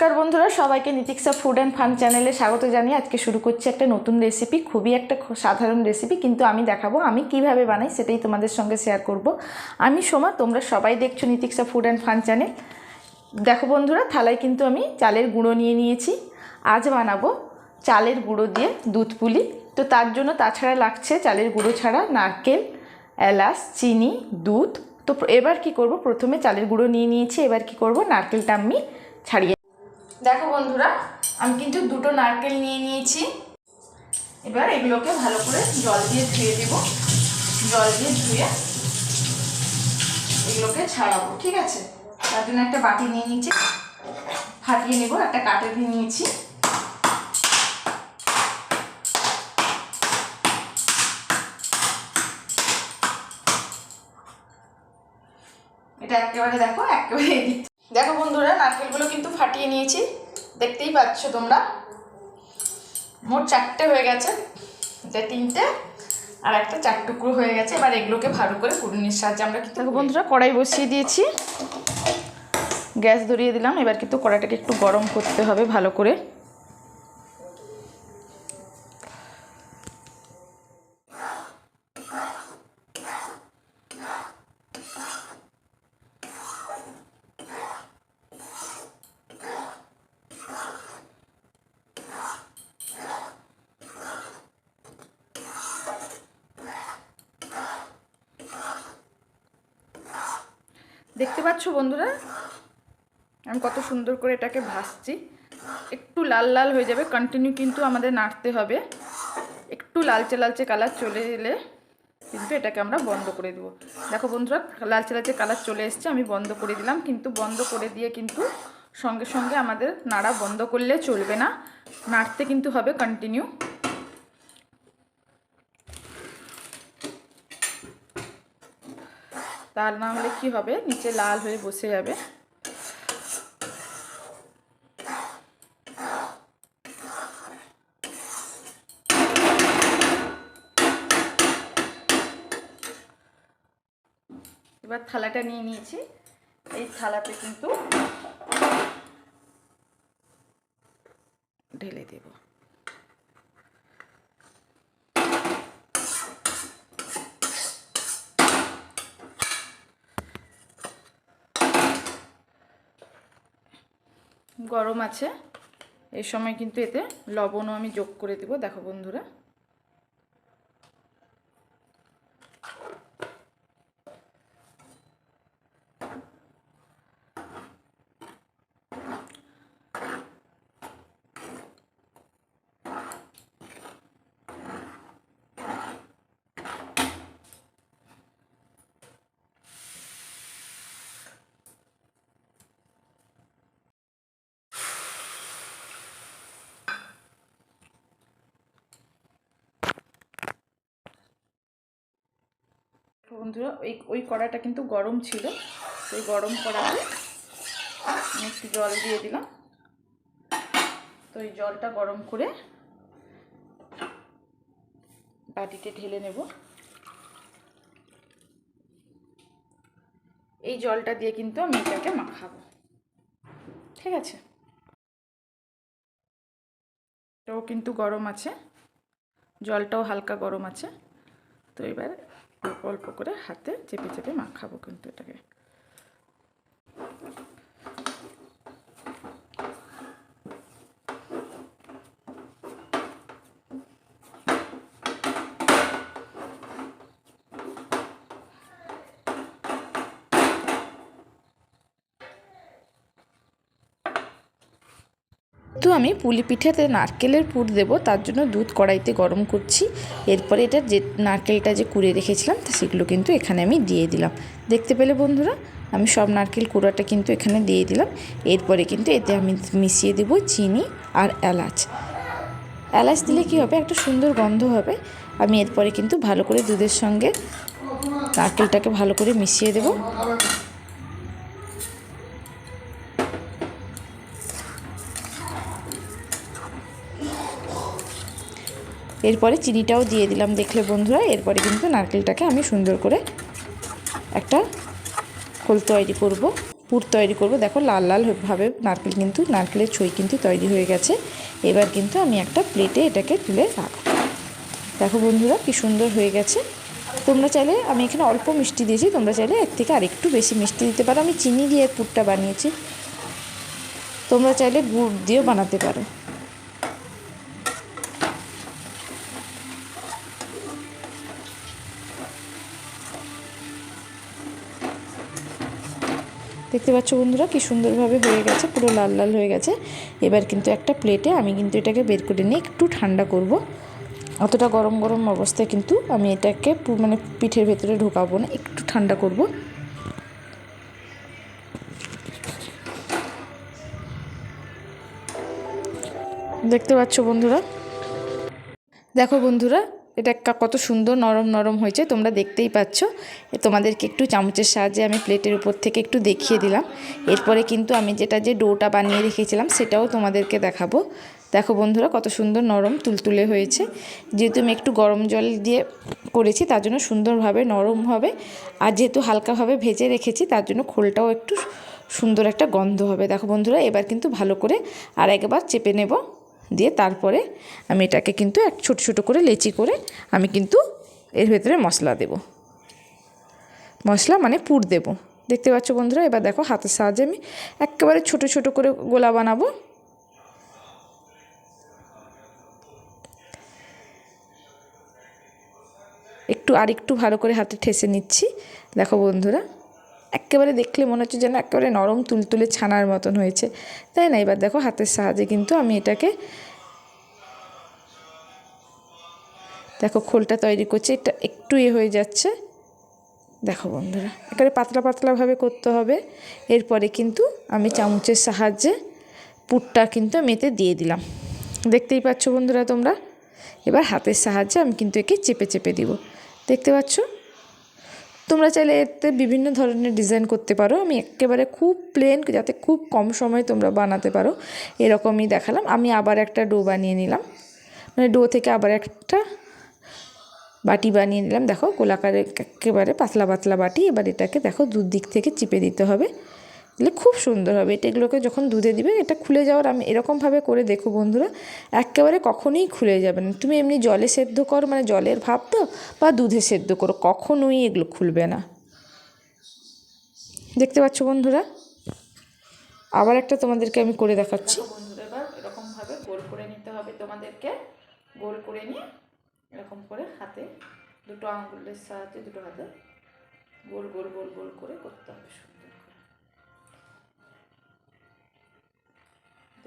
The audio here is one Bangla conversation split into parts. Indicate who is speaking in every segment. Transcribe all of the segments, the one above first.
Speaker 1: নমস্কার বন্ধুরা, সবাইকে নীতিক্সা ফুড অ্যান্ড ফান চ্যানেলে স্বাগত জানিয়ে আজকে শুরু করছি একটা নতুন রেসিপি খুবই একটা সাধারণ রেসিপি কিন্তু আমি দেখাবো আমি কীভাবে বানাই সেটাই তোমাদের সঙ্গে শেয়ার করব। আমি সোমা, তোমরা সবাই দেখছ Nitiksha food and fun channel. দেখো বন্ধুরা, থালায় কিন্তু আমি চালের গুঁড়ো নিয়ে নিয়েছি। আজ বানাবো চালের গুঁড়ো দিয়ে দুধ পুলি। তো তার জন্য তাছাড়া লাগছে চালের গুঁড়ো ছাড়া নারকেল, এলাচ, চিনি, দুধ। তো এবার কি করব? প্রথমে চালের গুঁড়ো নিয়ে নিয়েছি, এবার কি করব? নারকেলটা আমি ছাড়িয়ে দেখো বন্ধুরা, আমি কিন্তু দুটো নারকেল নিয়ে নিয়েছি। এবার এগুলোকে ভালো করে জল দিয়ে ধুয়ে দেব। জল দিয়ে ধুয়ে এগুলোকে ছাড়াবো, ঠিক আছে? তার জন্য একটা বাটি নিয়ে নিয়েছি। ফাটিয়ে নেব, একটা কাটে দিয়ে নিয়েছি। এটা একেবারে দেখো, একেবারে দেখো বন্ধুরা, নারকেলগুলো কিন্তু ফাটিয়ে নিয়েছি। দেখতেই পাচ্ছ তোমরা? মোট চারটে হয়ে গেছে। এটা তিনটে, আর একটা চার টুকরো হয়ে গেছে। এবার এগুলোকে ভালো করে কুড়ুনির সাহায্যে আমরা কিন্তু বন্ধুরা, কড়াই বসিয়ে দিয়েছি। গ্যাস ধরিয়ে দিলাম। এবার কিন্তু কড়াইটাকে একটু গরম করতে হবে ভালো করে। দেখতে পাচ্ছ বন্ধুরা? আমি কত সুন্দর করে এটাকে ভাসছি। একটু লাল লাল হয়ে যাবে কন্টিনিউ কিন্তু আমাদের নাড়তে হবে। একটু লালচে লালচে কালার চলে এলে কিন্তু এটাকে আমরা বন্ধ করে দেবো। দেখো বন্ধুরা, লালচে লালচে কালার চলে এসছে, আমি বন্ধ করে দিলাম, কিন্তু বন্ধ করে দিয়ে কিন্তু সঙ্গে সঙ্গে আমাদের নাড়া বন্ধ করলে চলবে না। নাড়তে কিন্তু হবে কন্টিনিউ তার না হলে কি হবে? নিচে লাল হয়ে বসে যাবে। এবার থালাটা নিয়ে নিয়েছি। এই থালাতে কিন্তু ঢেলে দেব। গরম আছে। এই সময় কিন্তু এতে লবণও আমি যোগ করে দেব। দেখো বন্ধুরা। বন্ধুরা, ওই ওই কড়াটা কিন্তু গরম ছিল। সেই গরম কড়াতে একটু জল দিয়ে দিলাম। তো এই জলটা গরম করে বাটিতে ঢেলে নেব। এই জলটা দিয়ে কিন্তু আমি এটাকে মাখাবো। ঠিক আছে? এটাও কিন্তু গরম আছে। জলটাও হালকা গরম আছে। তো এবার অল্প করে হাতে চেপে চেপে মাখাবো কিন্তু এটাকে। তো আমি পুলি পিঠাতে নারকেলের পুর দেবো, তার জন্য দুধ কড়াইতে গরম করছি। এরপরে এটা যে নারকেলটা যে কুড়ে রেখেছিলাম, তা সেগুলো কিন্তু এখানে আমি দিয়ে দিলাম। দেখতে পেলে বন্ধুরা, আমি সব নারকেল কুড়াটা কিন্তু এখানে দিয়ে দিলাম। এরপরে কিন্তু এতে আমি মিশিয়ে দেবো চিনি আর এলাচ। এলাচ দিলে কি হবে, একটা সুন্দর গন্ধ হবে। আমি এরপরে কিন্তু ভালো করে দুধের সঙ্গে নারকেলটাকে ভালো করে মিশিয়ে দেবো। এরপরে চিনিটাও দিয়ে দিলাম দেখলে বন্ধুরা, এরপরে কিন্তু নারকেলটাকে আমি সুন্দর করে একটা খোল তৈরি করব, পুর তৈরি করব। দেখো লাল লাল ভাবে নারকেল কিন্তু, নারকেলের ছই কিন্তু তৈরি হয়ে গেছে। এবার কিন্তু আমি একটা প্লেটে এটাকে তুলে রাখব দেখো বন্ধুরা কি সুন্দর হয়ে গেছে। তোমরা চাইলে, আমি এখানে অল্প মিষ্টি দিয়েছি, তোমরা চাইলে এর থেকে আরেকটু বেশি মিষ্টি দিতে পারো। আমি চিনি দিয়ে পুরটা বানিয়েছি। তোমরা চাইলে গুড় দিয়েও বানাতে পারো। দেখতে পাচ্ছ বন্ধুরা কি সুন্দরভাবে হয়ে গেছে, পুরো লাল লাল হয়ে গেছে। এবার কিন্তু একটা প্লেটে আমি কিন্তু এটাকে বের করে নিয়ে একটু ঠান্ডা করব। অতটা গরম গরম অবস্থায় কিন্তু আমি এটাকে মানে পিঠের ভেতরে ঢোকাবো না, একটু ঠান্ডা করব। দেখতে পাচ্ছ বন্ধুরা? দেখো বন্ধুরা এটা কত সুন্দর নরম নরম হয়েছে, তোমরা দেখতেই পাচ্ছ। তোমাদেরকে একটু চামচের সাহায্যে আমি প্লেটের উপর থেকে একটু দেখিয়ে দিলাম। এরপরে কিন্তু আমি যেটা যে ডোটা বানিয়ে রেখেছিলাম, সেটাও তোমাদেরকে দেখাবো। দেখো বন্ধুরা, কত সুন্দর নরম তুলতুলে হয়েছে। যেহেতু আমি একটু গরম জল দিয়ে করেছি, তার জন্য সুন্দরভাবে নরম হবে। আর যেহেতু হালকাভাবে ভেজে রেখেছি, তার জন্য খোলটাও একটু সুন্দর একটা গন্ধ হবে। দেখো বন্ধুরা, এবার কিন্তু ভালো করে আর একবার চেপে নেব। দিয়ে তারপরে আমি এটাকে কিন্তু এক ছোটো ছোটো করে লেচি করে আমি কিন্তু এর ভেতরে মশলা দেব। মশলা মানে পুর দেব। দেখতে পাচ্ছ বন্ধুরা, এবার দেখো হাতের সাহায্যে আমি একেবারে ছোটো ছোটো করে গোলা বানাবো। একটু আর একটু ভালো করে হাতে ঠেসে নিচ্ছি। দেখো বন্ধুরা একেবারে দেখলে মনে হচ্ছে যেন একেবারে নরম তুলতুলে ছানার মতন হয়েছে। তাই না? এবার দেখো হাতের সাহায্যে কিন্তু আমি এটাকে দেখো খোলটা তৈরি করছে। এটা একটু এ হয়ে যাচ্ছে। দেখো বন্ধুরা, একেবারে পাতলা পাতলাভাবে করতে হবে। এরপরে কিন্তু আমি চামচের সাহায্যে পুরটা কিন্তু আমি এতে দিয়ে দিলাম। দেখতেই পাচ্ছ বন্ধুরা তোমরা? এবার হাতের সাহায্যে আমি কিন্তু একে চেপে চেপে দিব। দেখতে পাচ্ছ? তোমরা চাইলে এতে বিভিন্ন ধরনের ডিজাইন করতে পারো। আমি একেবারে খুব প্লেন যাতে খুব কম সময়ে তোমরা বানাতে পারো। এরকমই দেখালাম। আমি আবার একটা ডো বানিয়ে নিলাম। মানে ডো থেকে আবার একটা বাটি বানিয়ে নিলাম। দেখো গোলাকারে একেবারে পাতলা পাতলা বাটি। এবার এটাকে দেখো দুদিক থেকে চিপে দিতে হবে। দিলে খুব সুন্দর হবে। এটা এগুলোকে যখন দুধে দিবে, এটা খুলে যাওয়ার আমি এরকমভাবে করে দেখো বন্ধুরা, একেবারে কখনোই খুলে যাবে না। তুমি এমনি জলে সেদ্ধ করো মানে জলের ভাব তো, বা দুধে সেদ্ধ করো, কখনোই এগুলো খুলবে না। দেখতে পাচ্ছ বন্ধুরা? আবার একটা তোমাদেরকে আমি করে দেখাচ্ছি। এরকমভাবে গোল করে নিতে হবে তোমাদেরকে। গোল করে নিয়ে এরকম করে হাতে দুটো আঙুলের সাহায্যে, দুটো হাতে গোল গোল গোল গোল করে করতে হবে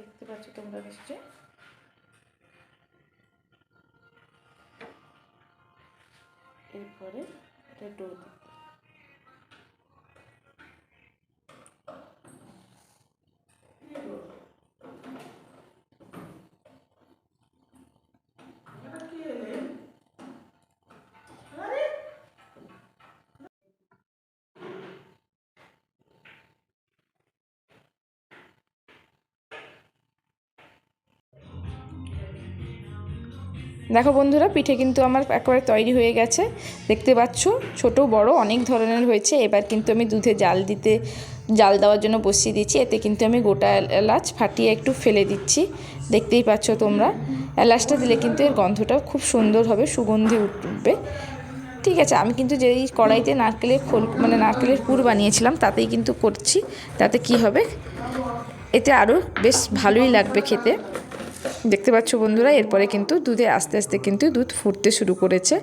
Speaker 1: দেখতে পাচ্ছ তোমরা নিশ্চয় এরপরে এটা ডো দিতে দেখো বন্ধুরা, পিঠে কিন্তু আমার একেবারে তৈরি হয়ে গেছে। দেখতে পাচ্ছ, ছোট, বড় অনেক ধরনের হয়েছে। এবার কিন্তু আমি দুধে জাল দিতে, জাল দেওয়ার জন্য বসিয়ে দিচ্ছি। এতে কিন্তু আমি গোটা এলাচ ফাটিয়ে একটু ফেলে দিচ্ছি। দেখতেই পাচ্ছ তোমরা, এলাচটা দিলে কিন্তু এর গন্ধটা খুব সুন্দর হবে, সুগন্ধি উঠবে। ঠিক আছে, আমি কিন্তু যেই কড়াইতে নারকেলের খোল মানে নারকেলের পুর বানিয়েছিলাম, তাতেই কিন্তু করছি। তাতে কি হবে? এতে আরও বেশ ভালোই লাগবে খেতে। দেখতে পাচ্ছ বন্ধুরা, এরপরে কিন্তু দুধে আস্তে আস্তে কিন্তু দুধ ফুটতে শুরু করেছে।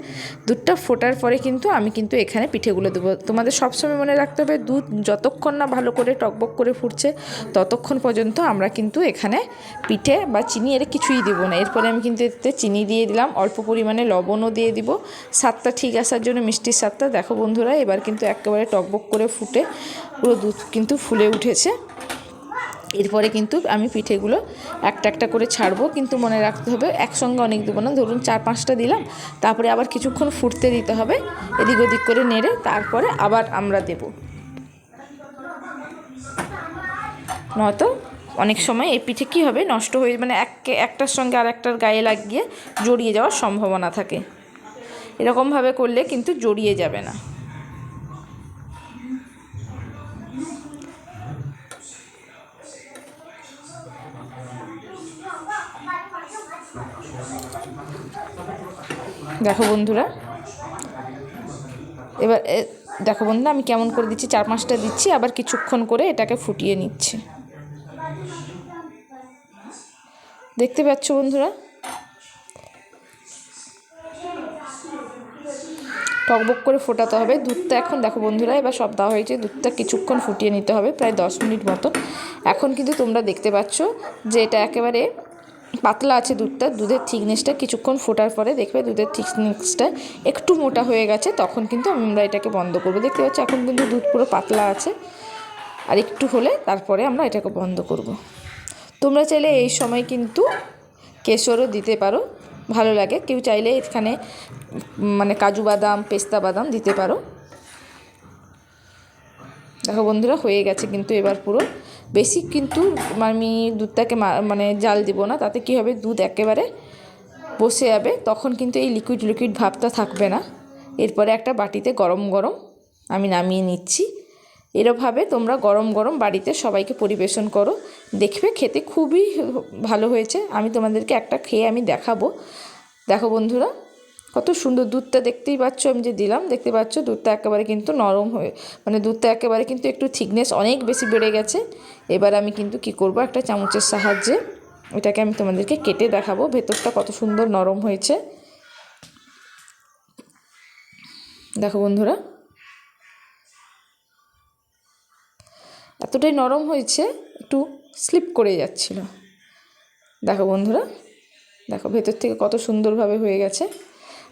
Speaker 1: দুধটা ফোটার পরে কিন্তু আমি কিন্তু এখানে পিঠেগুলো দেবো। তোমাদের সবসময় মনে রাখতে হবে, দুধ যতক্ষণ না ভালো করে টকবক করে ফুটছে, ততক্ষণ পর্যন্ত আমরা কিন্তু এখানে পিঠে বা চিনি এর কিছুই দেবো না। এরপরে আমি কিন্তু এতে চিনি দিয়ে দিলাম, অল্প পরিমাণে লবণও দিয়ে দিব। স্বাদটা ঠিক আসার জন্য মিষ্টির স্বাদটা। দেখো বন্ধুরা, এবার কিন্তু একেবারে টকবক করে ফুটে পুরো দুধ কিন্তু ফুলে উঠেছে। এরপরে কিন্তু আমি পিঠেগুলো একটা একটা করে ছাড়বো। কিন্তু মনে রাখতে হবে, একসঙ্গে অনেক দেবো না। ধরুন চার পাঁচটা দিলাম, তারপরে আবার কিছুক্ষণ ফুটতে দিতে হবে, এদিক ওদিক করে নেড়ে তারপরে আবার আমরা দেব। নয়তো অনেক সময় এই পিঠে কী হবে, নষ্ট হয়ে মানে এক একটার সঙ্গে আর একটার গায়ে লাগিয়ে জড়িয়ে যাওয়ার সম্ভাবনা থাকে। এরকমভাবে করলে কিন্তু জড়িয়ে যাবে না। দেখো বন্ধুরা। এবার দেখো বন্ধুরা, আমি কেমন করে দিচ্ছি, চার পাঁচটা দিচ্ছি, আবার কিছুক্ষণ করে এটাকে ফুটিয়ে নিচ্ছি। দেখতে পাচ্ছ বন্ধুরা? টকবক করে ফোটাতে হবে। দুধটা এখন, দেখো বন্ধুরা, এবার সব দেওয়া হয়েছে। দুধটা কিছুক্ষণ ফুটিয়ে নিতে হবে, প্রায় দশ মিনিট মতো। এখন কিন্তু তোমরা দেখতে পাচ্ছ যে এটা একেবারে পাতলা আছে দুধটা, দুধের থিকনেসটা কিছুক্ষণ ফোটার পরে দেখবে দুধের থিকনেসটা একটু মোটা হয়ে গেছে, তখন কিন্তু আমরা এটাকে বন্ধ করব। দেখতে পাচ্ছি, এখন কিন্তু দুধ পুরো পাতলা আছে। আর একটু হলে তারপরে আমরা এটাকে বন্ধ করব। তোমরা চাইলে এই সময় কিন্তু কেশরও দিতে পারো, ভালো লাগে। কেউ চাইলে এখানে মানে কাজু বাদাম, পেস্তা বাদাম দিতে পারো। দেখো বন্ধুরা, হয়ে গেছে কিন্তু এবার পুরো। বেশি কিন্তু আমি দুধটাকে মানে জাল দিব না, তাতে কি হবে? দুধ একেবারে বসে যাবে, তখন কিন্তু এই লিকুইড লিকুইড ভাবটা থাকবে না। এরপরে একটা বাটিতে গরম গরম আমি নামিয়ে নিচ্ছি। এরভাবে তোমরা গরম গরম বাড়িতে সবাইকে পরিবেশন করো। দেখবে খেতে খুবই ভালো হয়েছে। আমি তোমাদেরকে একটা খেয়ে আমি দেখাবো। দেখো বন্ধুরা কত সুন্দর দুধটা দেখতেই পাচ্ছ, আমি যে দিলাম, দেখতে পাচ্ছ দুধটা একেবারে কিন্তু নরম হয়ে মানে দুধটা একেবারে কিন্তু একটু থিকনেস অনেক বেশি বেড়ে গেছে। এবার আমি কিন্তু কি করব, একটা চামচের সাহায্যে এটাকে আমি তোমাদেরকে কেটে দেখাবো, ভেতরটা কত সুন্দর নরম হয়েছে। দেখো বন্ধুরা, এতটাই নরম হয়েছে, একটু স্লিপ করে যাচ্ছিল। দেখো বন্ধুরা, দেখো ভেতর থেকে কত সুন্দরভাবে হয়ে গেছে।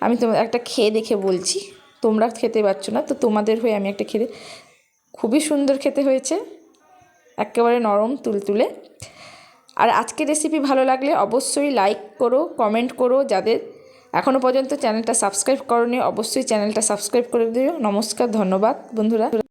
Speaker 1: আমি তোমার একটা খেয়ে দেখে বলছি। তোমরা খেতে পারছ না, তো তোমাদের হয়ে আমি একটা খেতে খুবই সুন্দর খেতে হয়েছে। একেবারে নরম তুলতুলে। আর আজকে রেসিপি ভালো লাগলে অবশ্যই লাইক করো কমেন্ট করো। যাদের এখনও পর্যন্ত চ্যানেলটা সাবস্ক্রাইব করনি, অবশ্যই চ্যানেলটা সাবস্ক্রাইব করে দিও। নমস্কার, ধন্যবাদ, বন্ধুরা।